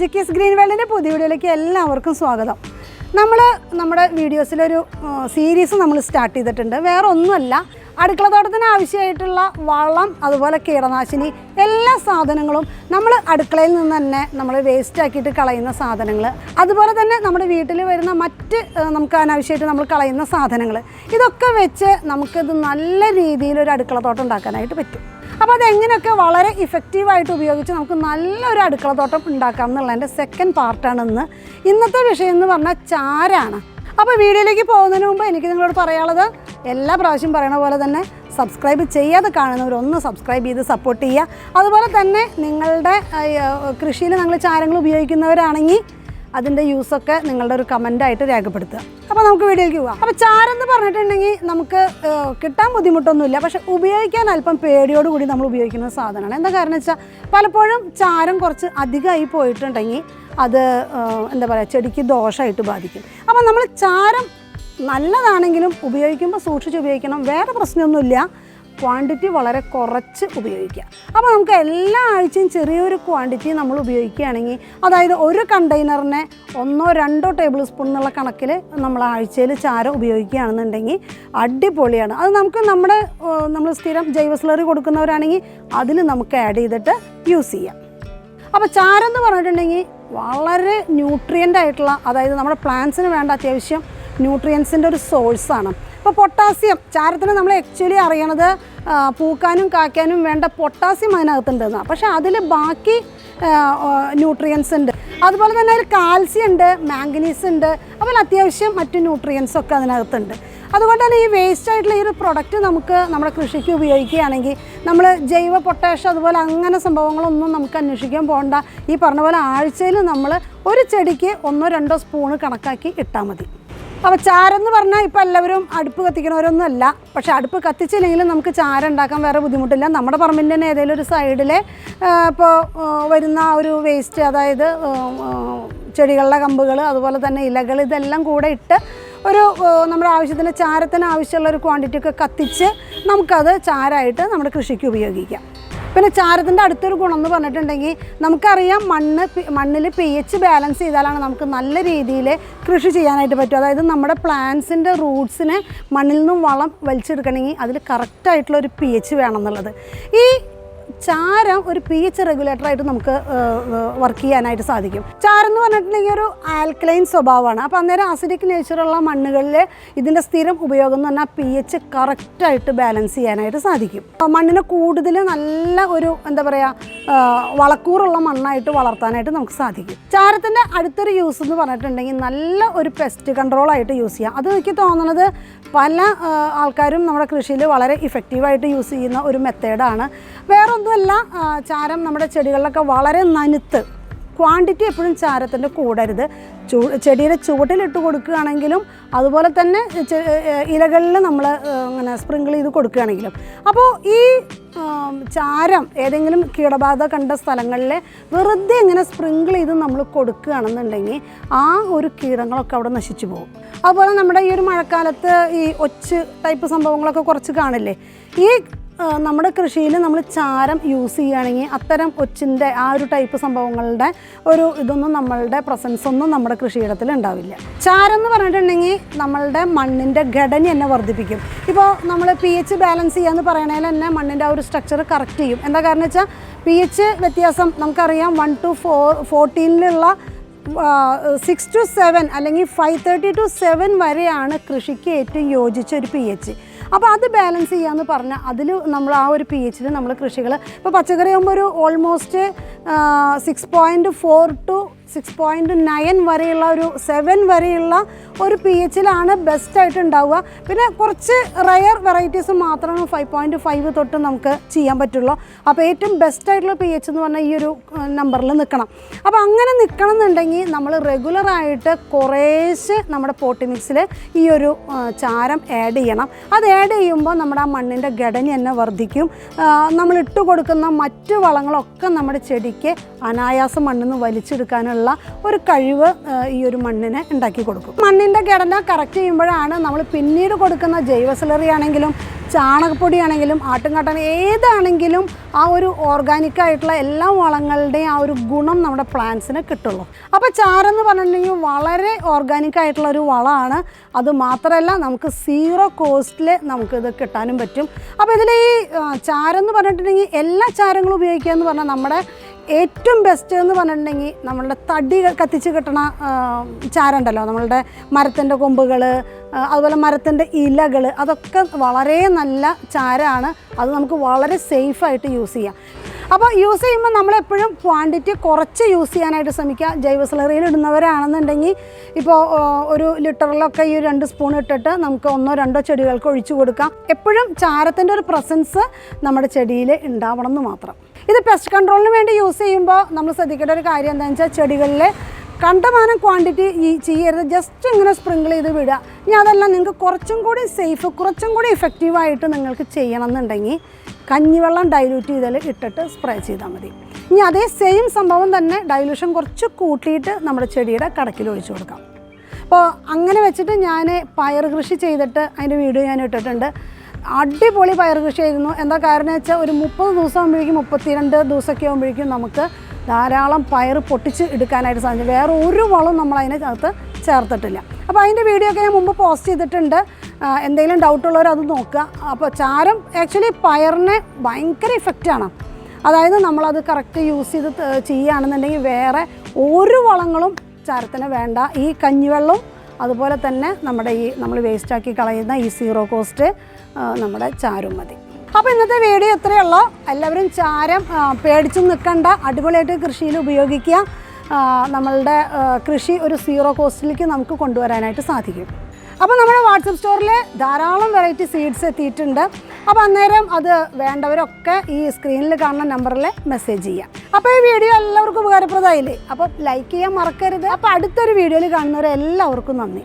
ജിക്കീസ് green വേൾഡിന്റെ പുതിയ വീഡിയോയിലേക്ക് എല്ലാവർക്കും സ്വാഗതം. നമ്മൾ നമ്മുടെ വീഡിയോസിലൊരു സീരീസ് നമ്മൾ സ്റ്റാർട്ട് ചെയ്തിട്ടുണ്ട്. വേറെ ഒന്നുമല്ല അടുക്കള തോട്ടത്തിന് ആവശ്യമായിട്ടുള്ള വളം അതുപോലെ കീടനാശിനി എല്ലാ സാധനങ്ങളും നമ്മൾ അടുക്കളയിൽ നിന്ന് തന്നെ നമ്മൾ വേസ്റ്റ് ആക്കിയിട്ട് കളയുന്ന സാധനങ്ങൾ അതുപോലെ തന്നെ നമ്മുടെ വീട്ടിൽ വരുന്ന മറ്റ് നമുക്ക് അനാവശ്യമായിട്ട് നമ്മൾ കളയുന്ന സാധനങ്ങൾ ഇതൊക്കെ വെച്ച് നമുക്കിത് നല്ല രീതിയിൽ ഒരു അടുക്കള തോട്ടം ഉണ്ടാക്കാനായിട്ട് പറ്റും. അപ്പോൾ അതെങ്ങനെയൊക്കെ വളരെ ഇഫക്റ്റീവായിട്ട് ഉപയോഗിച്ച് നമുക്ക് നല്ലൊരു അടുക്കളത്തോട്ടം ഉണ്ടാക്കാം എന്നുള്ളതിന്റെ സെക്കൻഡ് പാർട്ടാണ് ഇന്ന്. ഇന്നത്തെ വിഷയം എന്ന് പറഞ്ഞാൽ ചാരാണ്. അപ്പോൾ വീഡിയോയിലേക്ക് പോകുന്നതിന് മുമ്പ് എനിക്ക് നിങ്ങളോട് പറയാനുള്ളത് എല്ലാ പ്രാവശ്യം പറയണ പോലെ തന്നെ സബ്സ്ക്രൈബ് ചെയ്യാതെ കാണുന്നവരൊന്ന് സബ്സ്ക്രൈബ് ചെയ്ത് സപ്പോർട്ട് ചെയ്യുക. അതുപോലെ തന്നെ നിങ്ങളുടെ കൃഷിയിൽ നിങ്ങൾ ചാരങ്ങൾ ഉപയോഗിക്കുന്നവരാണെങ്കിൽ അതിന്റെ യൂസൊക്കെ നിങ്ങളുടെ ഒരു കമന്റായിട്ട് രേഖപ്പെടുത്തുക. അപ്പോൾ നമുക്ക് വീഡിയോയ്ക്ക് പോവാം അപ്പോൾ ചാരെന്ന് പറഞ്ഞിട്ടുണ്ടെങ്കിൽ നമുക്ക് കിട്ടാൻ ബുദ്ധിമുട്ടൊന്നുമില്ല. പക്ഷെ ഉപയോഗിക്കാൻ അല്പം പേടിയോട് കൂടി നമ്മൾ ഉപയോഗിക്കുന്ന സാധനമാണ്. എന്താ കാരണം വെച്ചാൽ പലപ്പോഴും ചാരം കുറച്ച് അധികമായി പോയിട്ടുണ്ടെങ്കിൽ അത് എന്താ പറയുക ചെടിക്ക് ദോഷമായിട്ട് ബാധിക്കും. അപ്പോൾ നമ്മൾ ചാരം നല്ലതാണെങ്കിലും ഉപയോഗിക്കുമ്പോൾ സൂക്ഷിച്ച് ഉപയോഗിക്കണം. വേറെ പ്രശ്നമൊന്നുമില്ല. ക്വാണ്ടിറ്റി വളരെ കുറച്ച് ഉപയോഗിക്കുക. അപ്പോൾ നമുക്ക് എല്ലാ ആഴ്ചയും ചെറിയൊരു ക്വാണ്ടിറ്റി നമ്മൾ ഉപയോഗിക്കുകയാണെങ്കിൽ അതായത് ഒരു കണ്ടെയ്നറിനെ ഒന്നോ രണ്ടോ ടേബിൾ സ്പൂൺ എന്നുള്ള കണക്കിൽ നമ്മൾ ആഴ്ചയിൽ ചാരം ഉപയോഗിക്കുകയാണെന്നുണ്ടെങ്കിൽ അടിപൊളിയാണ്. അത് നമുക്ക് നമ്മുടെ നമ്മൾ സ്ഥിരം ജൈവ സ്ലറി കൊടുക്കുന്നവരാണെങ്കിൽ അതിൽ നമുക്ക് ആഡ് ചെയ്തിട്ട് യൂസ് ചെയ്യാം. അപ്പോൾ ചാരം എന്ന് പറഞ്ഞിട്ടുണ്ടെങ്കിൽ വളരെ ന്യൂട്രിയന്റ് ആയിട്ടുള്ള അതായത് നമ്മുടെ പ്ലാന്റ്സിന് വേണ്ട അത്യാവശ്യം ന്യൂട്രിയൻസിന്റെ ഒരു സോഴ്സാണ് ഇപ്പോൾ പൊട്ടാസ്യം ചാരത്തിന് നമ്മൾ ആക്ച്വലി അറിയണത് പൂക്കാനും കാക്കാനും വേണ്ട പൊട്ടാസ്യം അതിനകത്തുണ്ടെന്ന്. പക്ഷേ അതിൽ ബാക്കി ന്യൂട്രിയൻസ് ഉണ്ട്. അതുപോലെ തന്നെ അതിൽ കാൽസ്യം ഉണ്ട് മാംഗനീസ് ഉണ്ട് അതുപോലെ അത്യാവശ്യം മറ്റു ന്യൂട്രിയൻസ് ഒക്കെ അതിനകത്തുണ്ട്. അതുകൊണ്ട് തന്നെ ഈ വേസ്റ്റ് ആയിട്ടുള്ള ഈ ഒരു പ്രൊഡക്റ്റ് നമുക്ക് നമ്മുടെ കൃഷിക്ക് ഉപയോഗിക്കുകയാണെങ്കിൽ നമ്മൾ ജൈവ പൊട്ടാഷ് അതുപോലെ അങ്ങനെ സംഭവങ്ങളൊന്നും നമുക്ക് അന്വേഷിക്കാൻ പോകണ്ട. ഈ പറഞ്ഞ പോലെ ആഴ്ചയിൽ നമ്മൾ ഒരു ചെടിക്ക് ഒന്നോ രണ്ടോ സ്പൂണ് കണക്കാക്കി ഇട്ടാൽ മതി. അപ്പോൾ ചാരം എന്ന് പറഞ്ഞാൽ ഇപ്പോൾ എല്ലാവരും അടുപ്പ് കത്തിക്കണവരൊന്നും അല്ല പക്ഷേ അടുപ്പ് കത്തിച്ചില്ലെങ്കിലും നമുക്ക് ചാരം ഉണ്ടാക്കാൻ വേറെ ബുദ്ധിമുട്ടില്ല. നമ്മുടെ പറമ്പിന്റെ തന്നെ ഏതെങ്കിലും ഒരു സൈഡിൽ ഇപ്പോൾ വരുന്ന ഒരു വേസ്റ്റ് അതായത് ചെടികളുടെ കമ്പുകൾ അതുപോലെ തന്നെ ഇലകൾ ഇതെല്ലാം കൂടെ ഇട്ട് ഒരു നമ്മുടെ ആവശ്യത്തിന് ചാരത്തിന് ആവശ്യമുള്ള ഒരു ക്വാണ്ടിറ്റി ഒക്കെ കത്തിച്ച് നമുക്കത് ചാരമായിട്ട് നമ്മുടെ കൃഷിക്ക് ഉപയോഗിക്കാം. പിന്നെ ചാരത്തിന്റെ അടുത്തൊരു ഗുണം എന്ന് പറഞ്ഞിട്ടുണ്ടെങ്കിൽ നമുക്കറിയാം മണ്ണ് മണ്ണിൽ പി എച്ച് ബാലൻസ് ചെയ്താലാണ് നമുക്ക് നല്ല രീതിയിൽ കൃഷി ചെയ്യാനായിട്ട് പറ്റും. അതായത് നമ്മുടെ പ്ലാന്റ്സിന്റെ റൂട്ട്സിനെ മണ്ണിൽ നിന്നും വളം വലിച്ചെടുക്കണമെങ്കിൽ അതിൽ കറക്റ്റായിട്ടുള്ള ഒരു പി എച്ച് വേണം എന്നുള്ളത്. ഈ ചാരം ഒരു പി എച്ച് റെഗുലേറ്ററായിട്ട് നമുക്ക് വർക്ക് ചെയ്യാനായിട്ട് സാധിക്കും. ചാരം എന്ന് പറഞ്ഞിട്ടുണ്ടെങ്കിൽ ഒരു ആൽക്കലൈൻ സ്വഭാവമാണ്. അപ്പോൾ അന്നേരം അസിഡിക് നേച്ചറുള്ള മണ്ണുകളിൽ ഇതിന്റെ സ്ഥിരം ഉപയോഗം എന്ന് പറഞ്ഞാൽ പി എച്ച് കറക്റ്റായിട്ട് ബാലൻസ് ചെയ്യാനായിട്ട് സാധിക്കും. മണ്ണിനെ കൂടുതൽ നല്ല ഒരു എന്താ പറയുക വളക്കൂറുള്ള മണ്ണായിട്ട് വളർത്താനായിട്ട് നമുക്ക് സാധിക്കും. ചാരത്തിന്റെ അടുത്തൊരു യൂസ് എന്ന് പറഞ്ഞിട്ടുണ്ടെങ്കിൽ നല്ല ഒരു പെസ്റ്റ് കൺട്രോളായിട്ട് യൂസ് ചെയ്യാം. അത് എനിക്ക് തോന്നുന്നത് പല ആൾക്കാരും നമ്മുടെ കൃഷിയിൽ വളരെ ഇഫക്റ്റീവായിട്ട് യൂസ് ചെയ്യുന്ന ഒരു മെത്തേഡാണ് വേറൊന്നുമല്ല ആ, ചാരം നമ്മുടെ ചെടികളിലൊക്കെ വളരെ നനുത്ത്. ക്വാണ്ടിറ്റി എപ്പോഴും ചാരത്തിന്റെ കൂടരുത്. ചൂ ചെടിയുടെ ചുവട്ടിലിട്ട് കൊടുക്കുകയാണെങ്കിലും അതുപോലെ തന്നെ ഇലകളിൽ നമ്മൾ ഇങ്ങനെ സ്പ്രിങ്കിൾ ചെയ്ത് കൊടുക്കുകയാണെങ്കിലും. അപ്പോൾ ഈ ചാരം ഏതെങ്കിലും കീടബാധ കണ്ട സ്ഥലങ്ങളിൽ വെറുതെ ഇങ്ങനെ സ്പ്രിങ്കിൾ ചെയ്ത് നമ്മൾ കൊടുക്കുകയാണെന്നുണ്ടെങ്കിൽ ആ ഒരു കീടങ്ങളൊക്കെ അവിടെ നശിച്ചു പോകും. അതുപോലെ നമ്മുടെ ഈ ഒരു മഴക്കാലത്ത് ഈ ഒച്ച് ടൈപ്പ് സംഭവങ്ങളൊക്കെ കുറച്ച് കാണില്ലേ? ഈ നമ്മുടെ കൃഷിയിൽ നമ്മൾ ചാരം യൂസ് ചെയ്യുകയാണെങ്കിൽ അത്തരം ഒച്ചിന്റെ ആ ഒരു ടൈപ്പ് സംഭവങ്ങളുടെ ഒരു ഇതൊന്നും നമ്മളുടെ പ്രസൻസ് ഒന്നും നമ്മുടെ കൃഷിയിടത്തിൽ ഉണ്ടാവില്ല. ചാരം എന്ന് പറഞ്ഞിട്ടുണ്ടെങ്കിൽ നമ്മളുടെ മണ്ണിന്റെ ഘടന തന്നെ വർദ്ധിപ്പിക്കും. ഇപ്പോൾ നമ്മൾ പി എച്ച് ബാലൻസ് ചെയ്യാന്ന് പറയണേൽ തന്നെ മണ്ണിന്റെ ആ ഒരു സ്ട്രക്ചർ കറക്റ്റ് ചെയ്യും. എന്താ കാരണം വെച്ചാൽ പി എച്ച് വ്യത്യാസം നമുക്കറിയാം വൺ ടു ഫോർ ഫോർട്ടീനിലുള്ള സിക്സ് ടു സെവൻ അല്ലെങ്കിൽ ഫൈവ് തേർട്ടി ടു സെവൻ വരെയാണ് കൃഷിക്ക് ഏറ്റവും യോജിച്ച ഒരു പി എച്ച് അപ്പോൾ അത് ബാലൻസ് ചെയ്യാന്ന് പറഞ്ഞാൽ അതിൽ നമ്മൾ ആ ഒരു പി എച്ചിൽ നമ്മൾ കൃഷികൾ ഇപ്പോൾ പച്ചക്കറി ആകുമ്പോൾ ഒരു almost six point four two six point nine വരെയുള്ള ഒരു സെവൻ വരെയുള്ള ഒരു പി എച്ചിലാണ് ബെസ്റ്റായിട്ട് ഉണ്ടാവുക പിന്നെ കുറച്ച് റയർ വെറൈറ്റീസ് മാത്രമാണ് ഫൈവ് പോയിന്റ് ഫൈവ് തൊട്ട് നമുക്ക് ചെയ്യാൻ പറ്റുള്ളൂ. അപ്പോൾ ഏറ്റവും ബെസ്റ്റ് ആയിട്ടുള്ള പി എച്ച് എന്ന് പറഞ്ഞാൽ ഈ ഒരു നമ്പറിൽ നിൽക്കണം അപ്പോൾ അങ്ങനെ നിൽക്കണം എന്നുണ്ടെങ്കിൽ നമ്മൾ റെഗുലറായിട്ട് കുറേശ്ശെ നമ്മുടെ പോട്ടി മിക്സിൽ ഈ ഒരു ചാരം ആഡ് ചെയ്യണം. അത് ആഡ് ചെയ്യുമ്പോൾ നമ്മുടെ ആ മണ്ണിന്റെ ഘടന തന്നെ വർദ്ധിക്കും. നമ്മൾ ഇട്ട് കൊടുക്കുന്ന മറ്റു വളങ്ങളൊക്കെ നമ്മുടെ ചെടിക്ക് അനായാസം മണ്ണിൽ നിന്ന് വലിച്ചെടുക്കാനുള്ള ഒരു കഴിവ് ഈ ഒരു മണ്ണിനെ ഉണ്ടാക്കി കൊടുക്കും. മണ്ണിന്റെ ഘടന കറക്റ്റ് ചെയ്യുമ്പോഴാണ് നമ്മൾ പിന്നീട് കൊടുക്കുന്ന ജൈവ സിലറി ആണെങ്കിലും ചാണകപ്പൊടിയാണെങ്കിലും ആട്ടുംകാട്ടാണ് ഏതാണെങ്കിലും ആ ഒരു ഓർഗാനിക് ആയിട്ടുള്ള എല്ലാ വളങ്ങളുടെയും ആ ഒരു ഗുണം നമ്മുടെ പ്ലാന്റ്സിന് കിട്ടുള്ളൂ. അപ്പോൾ ചാരെന്ന് പറഞ്ഞിട്ടുണ്ടെങ്കിൽ വളരെ ഓർഗാനിക് ആയിട്ടുള്ള ഒരു വളമാണ്. അത് മാത്രമല്ല നമുക്ക് സീറോ കോസ്റ്റിൽ നമുക്കിത് കിട്ടാനും പറ്റും. അപ്പോൾ ഇതിൽ ഈ ചാരെന്ന് പറഞ്ഞിട്ടുണ്ടെങ്കിൽ എല്ലാ ചാരങ്ങളും ഉപയോഗിക്കുക എന്ന് പറഞ്ഞാൽ നമ്മുടെ ഏറ്റവും ബെസ്റ്റ് എന്ന് പറഞ്ഞിട്ടുണ്ടെങ്കിൽ നമ്മളുടെ തടി കത്തിച്ച് കിട്ടണ ആ, ചാരമുണ്ടല്ലോ നമ്മളുടെ മരത്തിന്റെ കൊമ്പുകൾ അതുപോലെ മരത്തിന്റെ ഇലകൾ അതൊക്കെ വളരെ നല്ല ചാരമാണ് അത് നമുക്ക് വളരെ സേഫായിട്ട് യൂസ് ചെയ്യാം. അപ്പോൾ യൂസ് ചെയ്യുമ്പോൾ നമ്മളെപ്പോഴും ക്വാണ്ടിറ്റി കുറച്ച് യൂസ് ചെയ്യാനായിട്ട് ശ്രമിക്കുക. ജൈവ സ്ലറിയിൽ ഇടുന്നവരാണെന്നുണ്ടെങ്കിൽ ഇപ്പോൾ ഒരു ലിറ്ററിലൊക്കെ ഈ രണ്ട് സ്പൂൺ ഇട്ടിട്ട് നമുക്ക് ഒന്നോ രണ്ടോ ചെടികൾക്ക് ഒഴിച്ചു കൊടുക്കാം. എപ്പോഴും ചാരത്തിന്റെ ഒരു പ്രസൻസ് നമ്മുടെ ചെടിയിൽ ഉണ്ടാവണം എന്ന് മാത്രം. ഇത് പെസ്റ്റ് കൺട്രോളിന് വേണ്ടി യൂസ് ചെയ്യുമ്പോൾ നമ്മൾ ശ്രദ്ധിക്കേണ്ട ഒരു കാര്യം എന്താണെന്ന് വെച്ചാൽ ചെടികളിൽ കണ്ടമാനം ക്വാണ്ടിറ്റി ഈ ചെയ്യരുത്. ജസ്റ്റ് ഇങ്ങനെ സ്പ്രിങ്കിൾ ചെയ്ത് വിടുക. ഇനി അതെല്ലാം നിങ്ങൾക്ക് കുറച്ചും കൂടി സേഫ് കുറച്ചും കൂടി എഫക്റ്റീവായിട്ട് നിങ്ങൾക്ക് ചെയ്യണം എന്നുണ്ടെങ്കിൽ കഞ്ഞിവെള്ളം ഡൈല്യൂട്ട് ചെയ്തതിൽ ഇട്ടിട്ട് സ്പ്രേ ചെയ്താൽ മതി. ഇനി അതേ സെയിം സംഭവം തന്നെ ഡൈല്യൂഷൻ കുറച്ച് കൂട്ടിയിട്ട് നമ്മുടെ ചെടിയുടെ കടക്കിൽ ഒഴിച്ചു കൊടുക്കാം. അപ്പോൾ അങ്ങനെ വെച്ചിട്ട് ഞാൻ പയർ കൃഷി ചെയ്തിട്ട് അതിന്റെ വീഡിയോ ഞാൻ ഇട്ടിട്ടുണ്ട്. അടിപൊളി പയർ കൃഷി ആയിരുന്നു. എന്താ കാരണം വെച്ചാൽ ഒരു മുപ്പത് ദിവസം ആകുമ്പോഴേക്കും മുപ്പത്തിരണ്ട് ദിവസമൊക്കെ ആകുമ്പോഴേക്കും നമുക്ക് ധാരാളം പയർ പൊട്ടിച്ച് എടുക്കാനായിട്ട് സാധിച്ചു. വേറെ ഒരു വളം നമ്മൾ അതിനകത്ത് ചേർത്തിട്ടില്ല. അപ്പോൾ അതിന്റെ വീഡിയോ ഒക്കെ ഞാൻ മുമ്പ് പോസ്റ്റ് ചെയ്തിട്ടുണ്ട്. എന്തെങ്കിലും ഡൗട്ടുള്ളവർ അത് നോക്കുക. അപ്പോൾ ചാരം ആക്ച്വലി പയറിന് ഭയങ്കര ഇഫക്റ്റാണ് അതായത് നമ്മളത് കറക്റ്റ് യൂസ് ചെയ്ത് ചെയ്യുകയാണെന്നുണ്ടെങ്കിൽ വേറെ ഒരു വളങ്ങളും ചാരത്തിന് വേണ്ട. ഈ കഞ്ഞിവെള്ളവും അതുപോലെ തന്നെ നമ്മുടെ ഈ നമ്മൾ വേസ്റ്റാക്കി കളയുന്ന ഈ സീറോ കോസ്റ്റ് നമ്മുടെ ചാരും മതി. അപ്പോൾ ഇന്നത്തെ വീഡിയോ ഇത്രയേ എല്ലാവരും ചാരം പേടിച്ചു നിൽക്കണ്ട. അടിപൊളിയായിട്ട് കൃഷിയിൽ ഉപയോഗിക്കുക. നമ്മളുടെ കൃഷി ഒരു സീറോ കോസ്റ്റിലേക്ക് നമുക്ക് കൊണ്ടുവരാനായിട്ട് സാധിക്കും. അപ്പോൾ നമ്മുടെ വാട്സപ്പ് സ്റ്റോറിൽ ധാരാളം വെറൈറ്റി സീഡ്സ് എത്തിയിട്ടുണ്ട്. അപ്പോൾ അന്നേരം അത് വേണ്ടവരൊക്കെ ഈ സ്ക്രീനിൽ കാണുന്ന നമ്പറിൽ മെസ്സേജ് ചെയ്യാം. അപ്പോൾ ഈ വീഡിയോ എല്ലാവർക്കും ഉപകാരപ്രദമായില്ലേ? അപ്പോൾ ലൈക്ക് ചെയ്യാൻ മറക്കരുത്. അപ്പോൾ അടുത്തൊരു വീഡിയോയിൽ കാണുന്നവരെ എല്ലാവർക്കും നന്ദി.